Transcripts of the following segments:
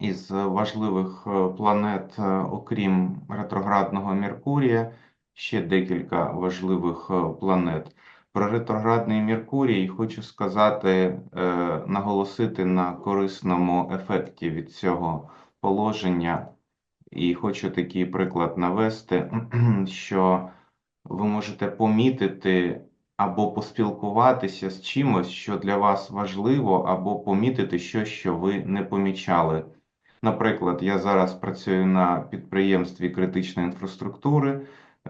із важливих е, планет, е, окрім ретроградного Меркурія, ще декілька важливих е, планет. Про ретроградний Меркурій хочу сказати, наголосити на корисному ефекті від цього положення. І хочу такий приклад навести, що ви можете помітити або поспілкуватися з чимось, що для вас важливо, або помітити щось, що ви не помічали. Наприклад, я зараз працюю на підприємстві критичної інфраструктури,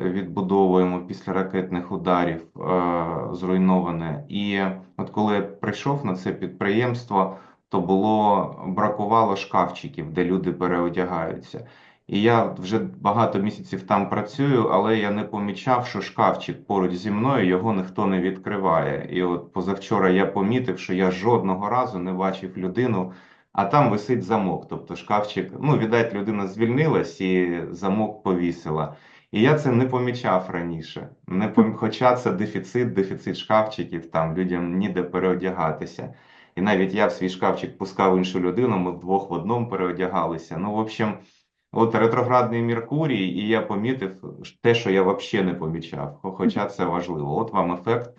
е, відбудовуємо після ракетних ударів е, зруйноване. І от коли я прийшов на це підприємство, то було бракувало шкафчиків, де люди переодягаються. І я вже багато місяців там працюю, але я не помічав, що шкафчик поруч зі мною його ніхто не відкриває. І от позавчора я помітив, що я жодного разу не бачив людину, а там висить замок. Тобто шкафчик, ну, віддать, людина звільнилась і замок повісила. І я це не помічав раніше. Не пом... Хоча це дефіцит, дефіцит шкафчиків, там людям ніде переодягатися. І навіть я в свій шкафчик пускав іншу людину, ми вдвох в одному переодягалися. Ну, в общем. От ретроградний Меркурій, і я помітив те, що я взагалі не помічав, хоча це важливо. От вам ефект,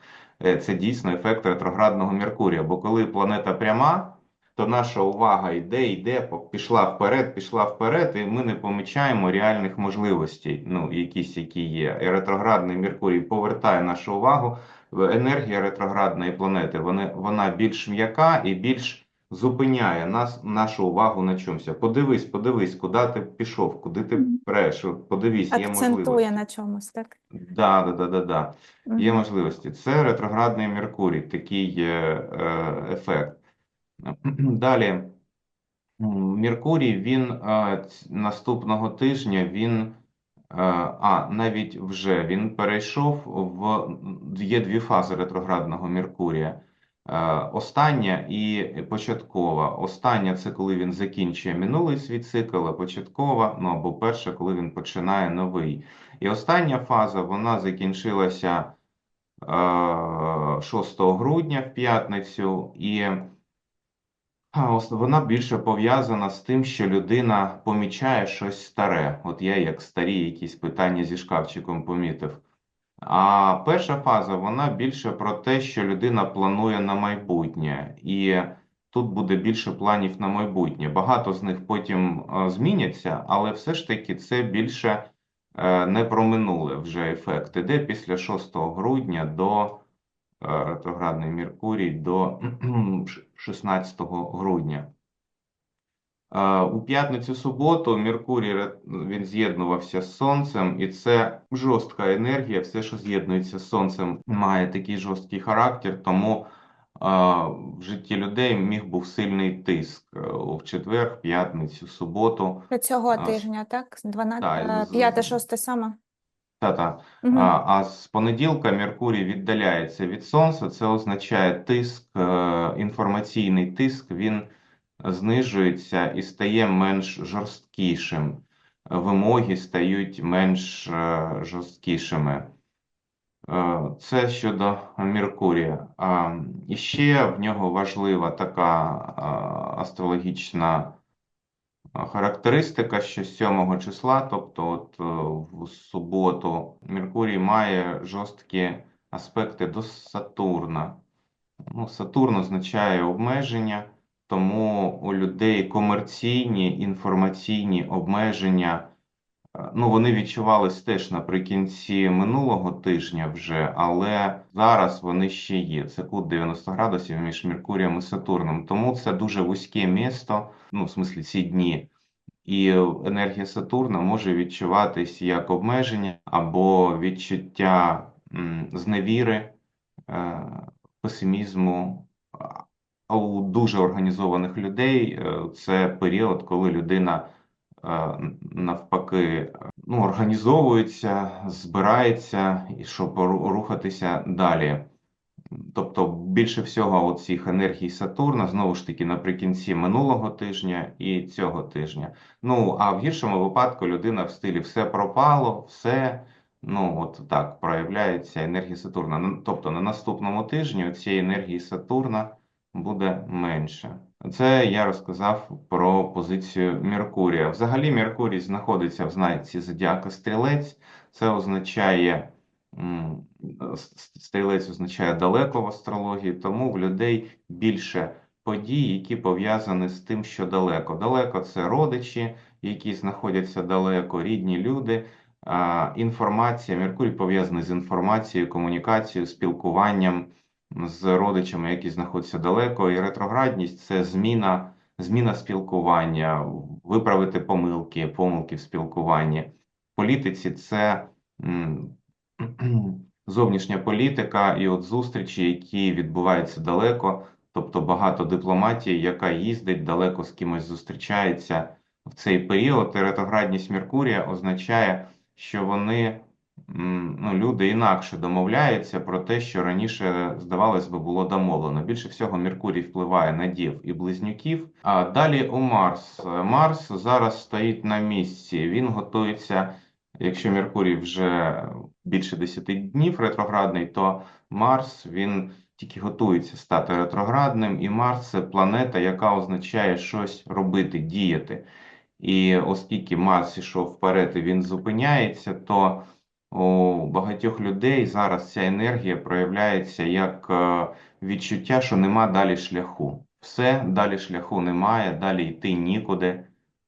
е, це дійсно ефект ретроградного Меркурія. Бо коли планета пряма, то наша увага йде, йде, пішла вперед, пішла вперед, і ми не помічаємо реальних можливостей, ну, якісь, які є. І ретроградний Меркурій повертає нашу увагу. Енергія ретроградної планети вона, вона більш м'яка і більш зупиняє нас, нашу увагу на чомусь. Подивись, подивись, куди ти пішов, куди ти преш, подивись, є Акцентує на чомусь, так? Да, да, да, да, да. Є можливості. Це ретроградний Меркурій, такий е, ефект. Далі, Меркурій, він наступного тижня він. А, навіть вже він перейшов в є дві фази ретроградного Меркурія. Остання і початкова. Остання це коли він закінчує минулий свій цикл, а початкова, ну або перша, коли він починає новий. І остання фаза вона закінчилася е, 6 грудня в п'ятницю, і вона більше пов'язана з тим, що людина помічає щось старе. От я як старі якісь питання зі шкафчиком помітив. А перша фаза, вона більше про те, що людина планує на майбутнє, і тут буде більше планів на майбутнє. Багато з них потім е, зміняться, але все ж таки це більше е, не про минуле вже ефект. Іде після 6 грудня до ретроградний Меркурій до 16 грудня. Е, У п'ятницю-суботу Меркурій він з'єднувався з Сонцем, і це жорстка енергія. Все, що з'єднується з Сонцем, має такий жорсткий характер, тому е, в житті людей міг був сильний тиск е, в четвер, п'ятницю, суботу. Цього тижня, так? З 12, Так, 5, 6, 7. Та-та. Мгм. А, а з понеділка Меркурій віддаляється від Сонця. Це означає тиск, е, інформаційний тиск, він знижується і стає менш жорсткішим. Вимоги стають менш е, жорсткішими. Е, Це щодо Меркурія. І ще в нього важлива така астрологічна Характеристика, що 7 числа, тобто от е, в суботу, Меркурій має жорсткі аспекти до Сатурна. Ну, Сатурн означає обмеження, тому у людей комерційні інформаційні обмеження, е, ну, вони відчувались теж наприкінці минулого тижня вже, але зараз вони ще є. Це кут 90 градусів між Меркурієм і Сатурном. Тому це дуже вузьке місто, ну, в смислі ці дні. І енергія Сатурна може відчуватись як обмеження або відчуття зневіри, е, песимізму. А у дуже організованих людей е, це період, коли людина е, навпаки ну, організовується, збирається, і щоб рухатися далі. Тобто більше всього цих енергій Сатурна знову ж таки наприкінці минулого тижня і цього тижня. Ну а в гіршому випадку людина в стилі все пропало, все. Ну от так проявляється енергія Сатурна. Тобто на наступному тижні цієї енергії Сатурна буде менше. Це я розказав про позицію Меркурія. Взагалі, Меркурій знаходиться в знаці зодіака Стрілець. Це означає стрілець означає далеко в астрології, тому в людей більше подій, які пов'язані з тим, що далеко. Далеко це родичі, які знаходяться далеко, рідні люди. Інформація, Меркурій пов'язаний з інформацією, комунікацією, спілкуванням з родичами, які знаходяться далеко, і ретроградність це зміна, зміна спілкування, виправити помилки, помилки в спілкуванні. В політиці це зовнішня політика і от зустрічі, які відбуваються далеко, тобто багато дипломатії, яка їздить далеко з кимось зустрічається в цей період. І ретроградність Меркурія означає, що вони ну, люди інакше домовляються про те, що раніше, здавалось би, було домовлено. Більше всього, Меркурій впливає на дів і близнюків. А далі у Марс. Марс зараз стоїть на місці. Він готується. Якщо Меркурій вже більше 10 днів ретроградний, то Марс він тільки готується стати ретроградним, і Марс це планета, яка означає щось робити, діяти. І оскільки Марс ішов вперед і він зупиняється, то у багатьох людей зараз ця енергія проявляється як е, відчуття, що нема далі шляху. Все, далі шляху немає, далі йти нікуди.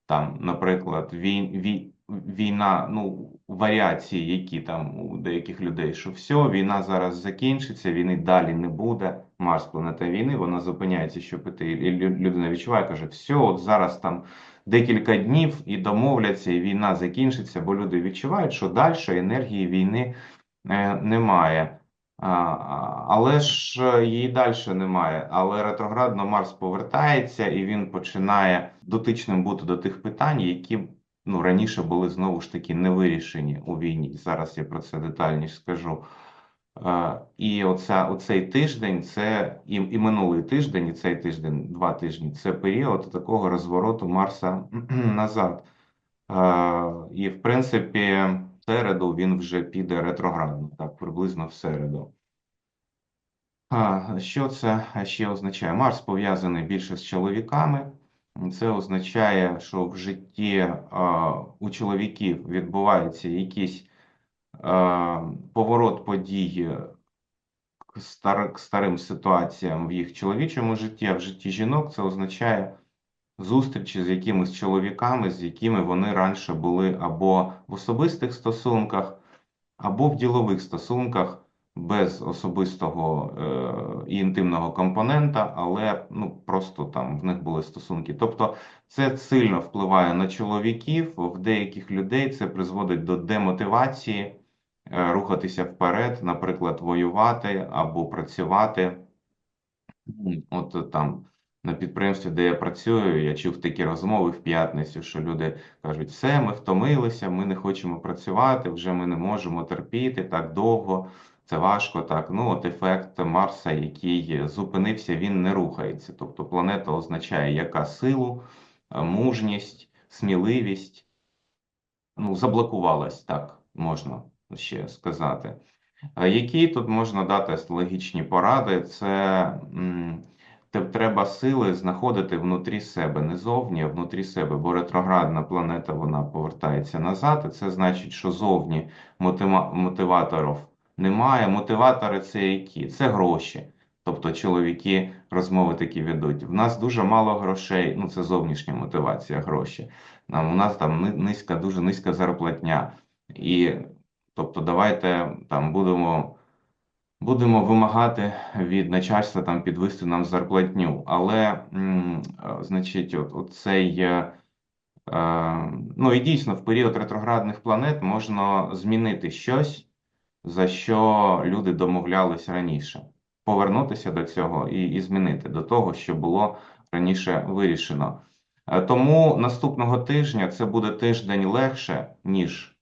Там, наприклад, вій, вій, війна, ну, варіації, які там у деяких людей, що все, війна зараз закінчиться, війни далі не буде. Марс, планета війни, вона зупиняється, щоб піти. І лю- людина відчуває, каже, все, от зараз там декілька днів і домовляться, і війна закінчиться, бо люди відчувають, що далі енергії війни е, немає. Але ж е, її далі немає. Але ретроградно Марс повертається і він починає дотичним бути до тих питань, які ну, раніше були знову ж таки не вирішені у війні. Зараз я про це детальніше скажу. І оця, оцей тиждень, це і, і минулий тиждень, і цей тиждень, два тижні, це період такого розвороту Марса назад. І, в принципі, в середу він вже піде ретроградно, так, приблизно в середу. Що це ще означає? Марс пов'язаний більше з чоловіками. Це означає, що в житті у чоловіків відбувається якийсь а, поворот подій к стар- к старим ситуаціям в їх чоловічому житті, а в житті жінок це означає зустрічі з якимись чоловіками, з якими вони раніше були або в особистих стосунках, або в ділових стосунках без особистого е, і інтимного компонента, але ну просто там в них були стосунки. Тобто це сильно впливає на чоловіків. В деяких людей це призводить до демотивації е, рухатися вперед, наприклад, воювати або працювати. От е, там на підприємстві, де я працюю, я чув такі розмови в п'ятницю, що люди кажуть, все, ми втомилися, ми не хочемо працювати, вже ми не можемо терпіти так довго, це важко так. Ну, от ефект Марса, який зупинився, він не рухається. Тобто планета означає яка силу, е, мужність, сміливість. Ну, заблокувалась, так можна ще сказати. Е, Які тут можна дати астрологічні поради? Це треба сили знаходити внутрі себе, не зовні, а внутрі себе, бо ретроградна планета вона повертається назад, і це значить, що зовні мотиваторів немає. Мотиватори це які? Це гроші. Тобто чоловіки розмови такі ведуть. В нас дуже мало грошей, ну це зовнішня мотивація, гроші. Нам у нас там низька, дуже низька зарплатня. І тобто, давайте там будемо. Будемо вимагати від начальства там підвести нам зарплатню, але е, значить, от, от цей, е, е, ну і дійсно в період ретроградних планет можна змінити щось, за що люди домовлялись раніше, повернутися до цього і, і змінити до того, що було раніше вирішено. Е, Тому наступного тижня це буде тиждень легше, ніж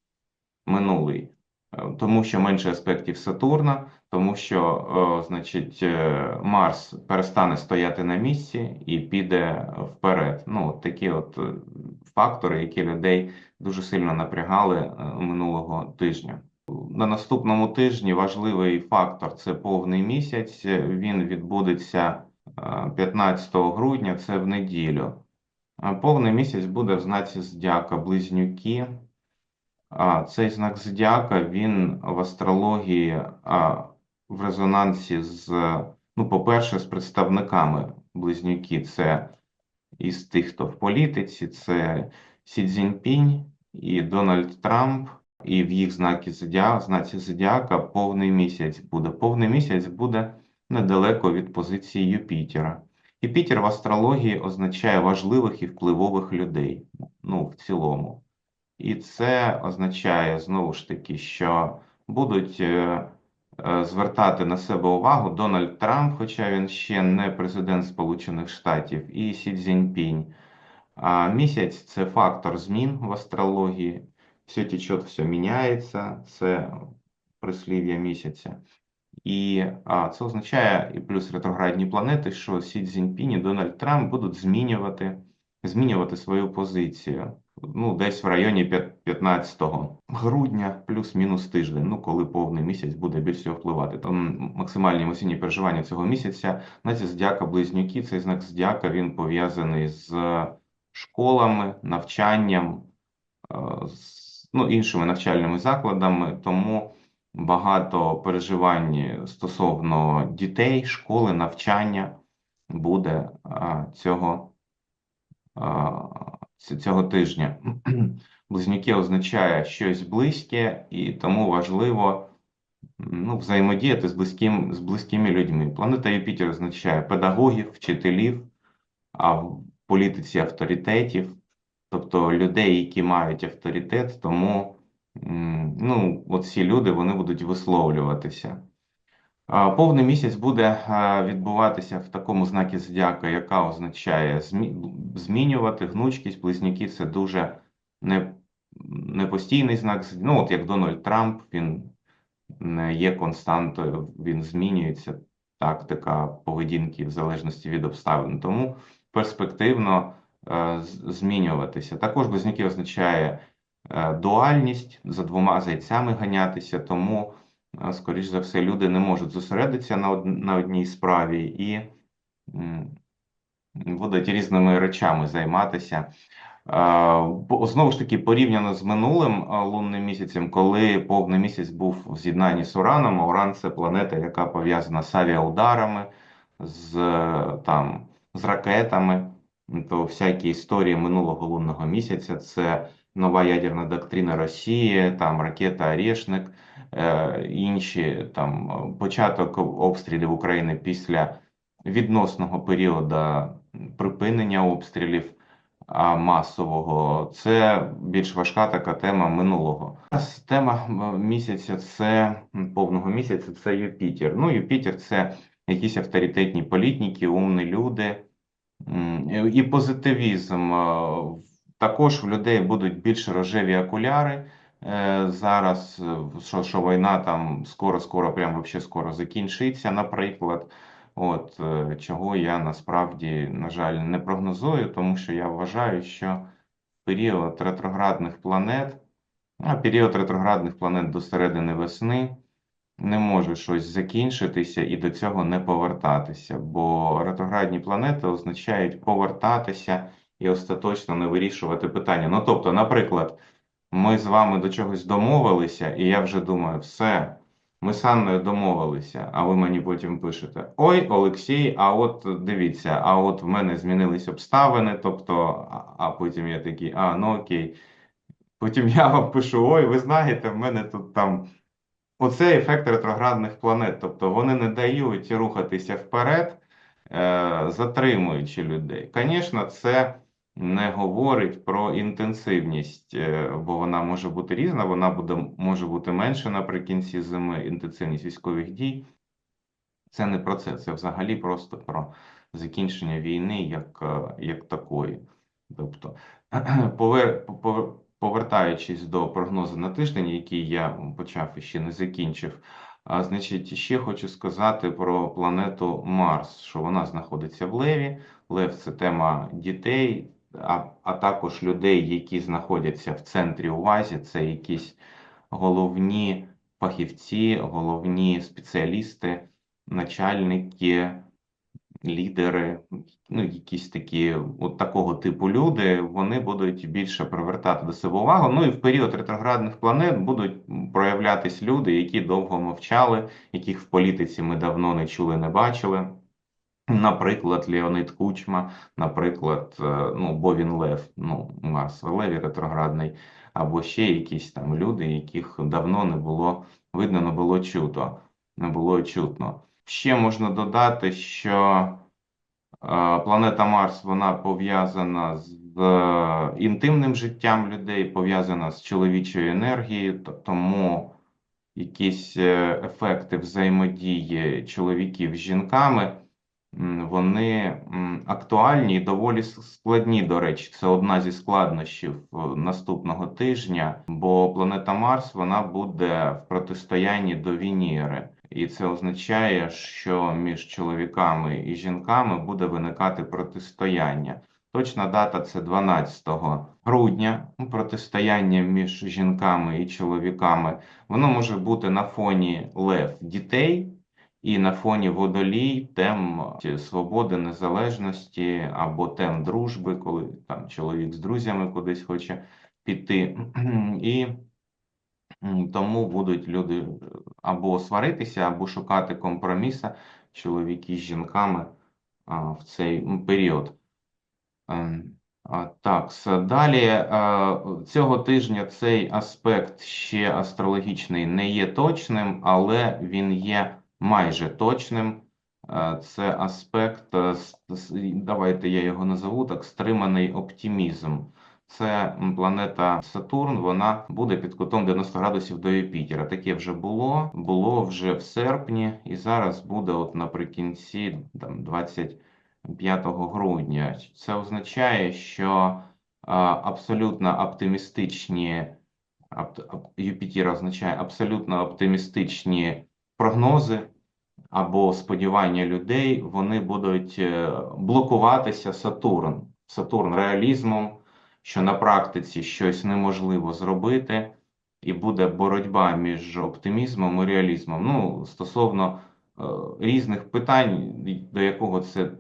минулий, тому що менше аспектів Сатурна, тому що, е, значить, е, Марс перестане стояти на місці і піде вперед. Ну, от такі от е, фактори, які людей дуже сильно напрягали минулого тижня. На наступному тижні важливий фактор це повний місяць. Він відбудеться е, 15 грудня, це в неділю. Повний місяць буде в знаці Зодіака Близнюки. А цей знак Зодіака, він в астрології а, в резонансі з, ну, по-перше, з представниками Близнюки. Це із тих, хто в політиці, це Сі Цзіньпінь і Дональд Трамп. І в їх знакі зодіака, знаці зодіака повний місяць буде. Повний місяць буде недалеко від позиції Юпітера. Юпітер в астрології означає важливих і впливових людей, ну, в цілому. І це означає знову ж таки, що будуть е, е, звертати на себе увагу Дональд Трамп, хоча він ще не президент Сполучених Штатів, і Сі Цзіньпінь. А місяць це фактор змін в астрології. Все течет, все міняється. Це прислів'я місяця. І а, це означає, і плюс ретроградні планети, що Сі Цзіньпінь і Дональд Трамп будуть змінювати, змінювати свою позицію. Ну, десь в районі 15 грудня, плюс-мінус тиждень, ну, коли повний місяць буде більш всього впливати. Там максимальні емоційні переживання цього місяця. Знаєте, зодіака Близнюки, цей знак зодіака, він пов'язаний з школами, навчанням, е, з ну, іншими навчальними закладами, тому багато переживань стосовно дітей, школи, навчання буде а, цього, ц- цього тижня. Близнюки означає щось близьке, і тому важливо ну, взаємодіяти з близьким, з близькими людьми. Планета Юпітер означає педагогів, вчителів, а в політиці авторитетів, тобто людей, які мають авторитет, тому ну, от ці люди вони будуть висловлюватися. Повний місяць буде відбуватися в такому знакі зодіака, яка означає змінювати гнучкість. Близнюки це дуже не, непостійний знак. Ну, от як Дональд Трамп, він не є константою, він змінюється, тактика поведінки в залежності від обставин. Тому перспективно е, змінюватися. Також близнюки означає е, дуальність, за двома зайцями ганятися, тому, е, скоріш за все, люди не можуть зосередитися на, на одній справі і будуть різними речами займатися. Знову ж таки, порівняно з минулим лунним місяцем, коли повний місяць був в з'єднанні з Ураном, Уран це планета, яка пов'язана з авіаударами, з, там, з ракетами, то всякі історії минулого лунного місяця це нова ядерна доктрина Росії, там ракета Орешник, е, інші там е, початок обстрілів України після відносного періоду припинення обстрілів масового. Це більш важка така тема минулого. Тема місяця це повного місяця це Юпітер. Ну, Юпітер це якісь авторитетні політики, умні люди і позитивізм. Також в людей будуть більш рожеві окуляри. Е, Зараз, е, що, що війна там скоро-скоро, прям вообще скоро закінчиться, наприклад. От е, чого я насправді, на жаль, не прогнозую, тому що я вважаю, що період ретроградних планет, а період ретроградних планет до середини весни не може щось закінчитися і до цього не повертатися, бо ретроградні планети означають повертатися і остаточно не вирішувати питання. Ну, тобто, наприклад, ми з вами до чогось домовилися, і я вже думаю, все, ми з Анною домовилися, а ви мені потім пишете: Ой, Олексій, а от дивіться, а от в мене змінились обставини, тобто, а, потім я такий, а, ну окей. Потім я вам пишу: Ой, ви знаєте, в мене тут там. Оце ефект ретроградних планет, тобто вони не дають рухатися вперед, е, затримуючи людей. Звісно, це не говорить про інтенсивність, е, бо вона може бути різна, вона буде, може бути менше наприкінці зими, інтенсивність військових дій. Це не про це, це взагалі просто про закінчення війни як, е, як такої. Тобто, повер, повер- повертаючись до прогнозу на тиждень, який я почав і ще не закінчив, а, значить, ще хочу сказати про планету Марс, що вона знаходиться в Леві. Лев це тема дітей, а, а також людей, які знаходяться в центрі уваги, це якісь головні фахівці, головні спеціалісти, начальники, лідери, ну, якісь такі, от такого типу люди, вони будуть більше привертати до себе увагу. Ну і в період ретроградних планет будуть проявлятись люди, які довго мовчали, яких в політиці ми давно не чули, не бачили. Наприклад, Леонид Кучма, наприклад, е, ну, бо він Лев, ну, Марс в Леві ретроградний, або ще якісь там люди, яких давно не було видно, не було чуто, не було чутно. Ще можна додати, що е, планета Марс вона пов'язана з е, інтимним життям людей, пов'язана з чоловічою енергією, тому якісь ефекти взаємодії чоловіків з жінками. Вони актуальні і доволі складні, до речі. Це одна зі складнощів е, наступного тижня, бо планета Марс вона буде в протистоянні до Венери. І це означає, що між чоловіками і жінками буде виникати протистояння. Точна дата це 12 грудня. Протистояння між жінками і чоловіками. Воно може бути на фоні лев дітей. І на фоні водолій тем е, свободи, незалежності або тем дружби, коли там чоловік з друзями кудись хоче піти. І тому будуть люди е, або сваритися, або шукати компроміса, чоловіки з жінками в цей період. Ем, Так, далі е, цього тижня цей аспект ще астрологічний не є точним, але він є майже точним. Е, Це аспект, е, давайте я його назову так, стриманий оптимізм. Це планета Сатурн, вона буде під кутом 90 градусів до Юпітера. Таке вже було, було вже в серпні, і зараз буде от наприкінці там 20 5 грудня. Це означає, що а, абсолютно оптимістичні опт- оп- Юпітер означає абсолютно оптимістичні прогнози або сподівання людей, вони будуть е, блокуватися Сатурн. Сатурн реалізмом, що на практиці щось неможливо зробити, і буде боротьба між оптимізмом і реалізмом. Ну, стосовно е, різних питань, до якого це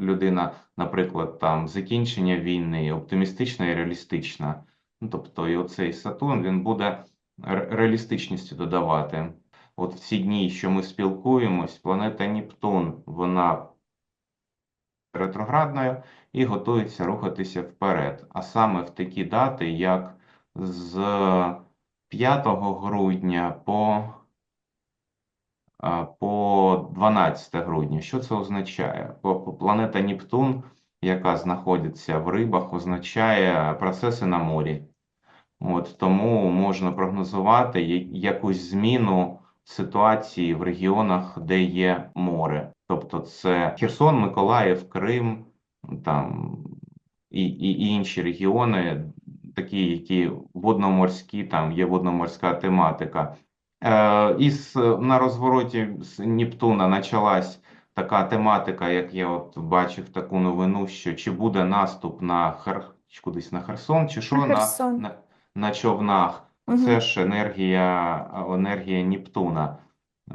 людина, наприклад, там закінчення війни, оптимістична і реалістична. Ну, тобто, і оцей Сатурн він буде ре- реалістичністю додавати. От в ці дні, що ми спілкуємось, планета Нептун, вона ретроградною і готується рухатися вперед. А саме в такі дати, як з 5 грудня по а, по 12 грудня. Що це означає? Планета Нептун, яка знаходиться в рибах, означає процеси на морі. От тому можна прогнозувати якусь зміну ситуації в регіонах, де є море. Тобто це Херсон, Миколаїв, Крим, там і, і, інші регіони, такі, які водноморські, там є водноморська тематика. Е, із на розвороті з Нептуна почалась така тематика, як я от бачив таку новину, що чи буде наступ на Хер... чи кудись на Херсон, чи що на, на, на човнах. Це ж енергія, енергія Нептуна.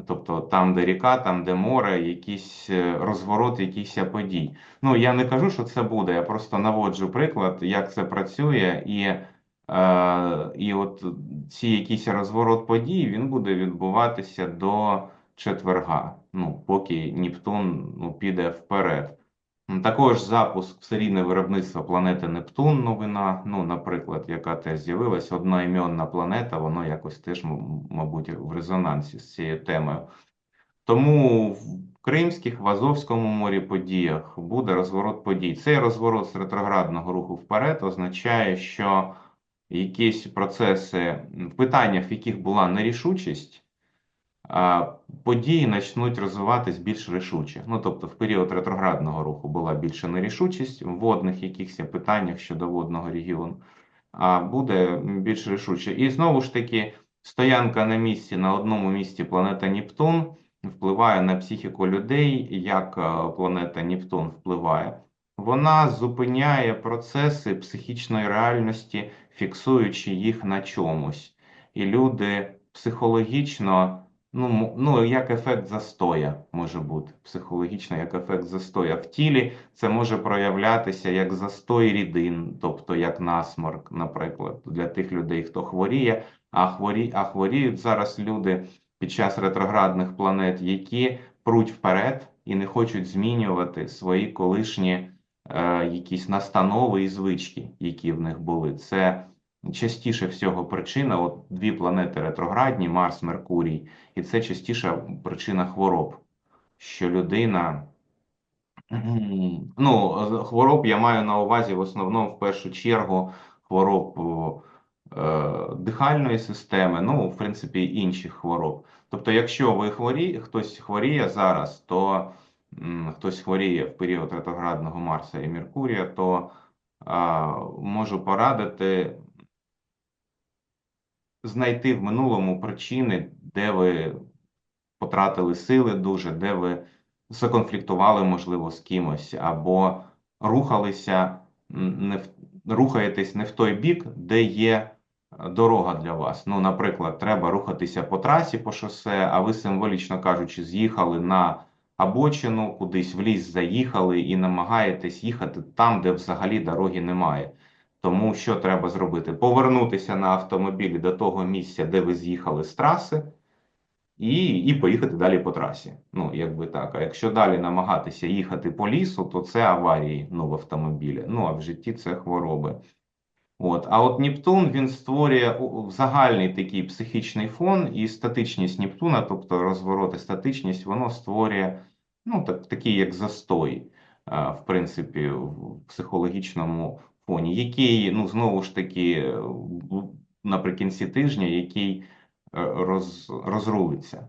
Тобто там, де ріка, там, де море, якийсь е, розворот, якийсь подій. Ну, я не кажу, що це буде, я просто наводжу приклад, як це працює, і, е, і от ці якийсь розворот подій, він буде відбуватися до четверга, ну, поки Нептун ну, піде вперед. Також запуск в серійне виробництво планети Нептун, новина, ну, наприклад, яка теж з'явилась, одноіменна планета, воно якось теж, мабуть, в резонансі з цією темою. Тому в Кримських, в Азовському морі подіях буде розворот подій. Цей розворот з ретроградного руху вперед означає, що якісь процеси в питаннях, в яких була нерішучість, події почнуть розвиватись більш рішуче. Ну, тобто, в період ретроградного руху була більша нерішучість в водних якихось питаннях щодо водного регіону, а буде більш рішуче. І знову ж таки, стоянка на місці на одному місці планета Нептун впливає на психіку людей, як е, планета Нептун впливає. Вона зупиняє процеси психічної реальності, фіксуючи їх на чомусь. І люди психологічно Ну, ну, як ефект застоя може бути, психологічно, як ефект застоя. В тілі це може проявлятися як застой рідин, тобто як насморк, наприклад, для тих людей, хто хворіє, а, хворі, а хворіють зараз люди під час ретроградних планет, які пруть вперед і не хочуть змінювати свої колишні е, якісь настанови і звички, які в них були. Це частіше всього причина, от дві планети ретроградні, Марс, Меркурій. І це частіша причина хвороб, що людина. Ну, хвороб я маю на увазі в основному в першу чергу хвороб е, дихальної системи, ну, в принципі, інших хвороб. Тобто, якщо ви хворі, хтось хворіє зараз, то хтось хворіє в період ретроградного Марса і Меркурія, то а, можу порадити знайти в минулому причини, де ви потратили сили дуже, де ви законфліктували, можливо, з кимось, або рухалися, не в, рухаєтесь не в той бік, де є е, дорога для вас. Ну, наприклад, треба рухатися по трасі, по шосе, а ви, символічно кажучи, з'їхали на обочину, кудись в ліс заїхали і намагаєтесь їхати там, де взагалі дороги немає. Тому що треба зробити? Повернутися на автомобілі до того місця, де ви з'їхали з траси, і, і поїхати далі по трасі. Ну, якби так. А якщо далі намагатися їхати по лісу, то це аварії ну, в автомобілі. Ну, а в житті це хвороби. От. А от Нептун він створює загальний такий психічний фон, і статичність Нептуна, тобто розворот і статичність, воно створює ну, так, такий як застой, в принципі, в психологічному фоні, який, ну, знову ж таки, е, наприкінці тижня, який е, роз, розрулиться.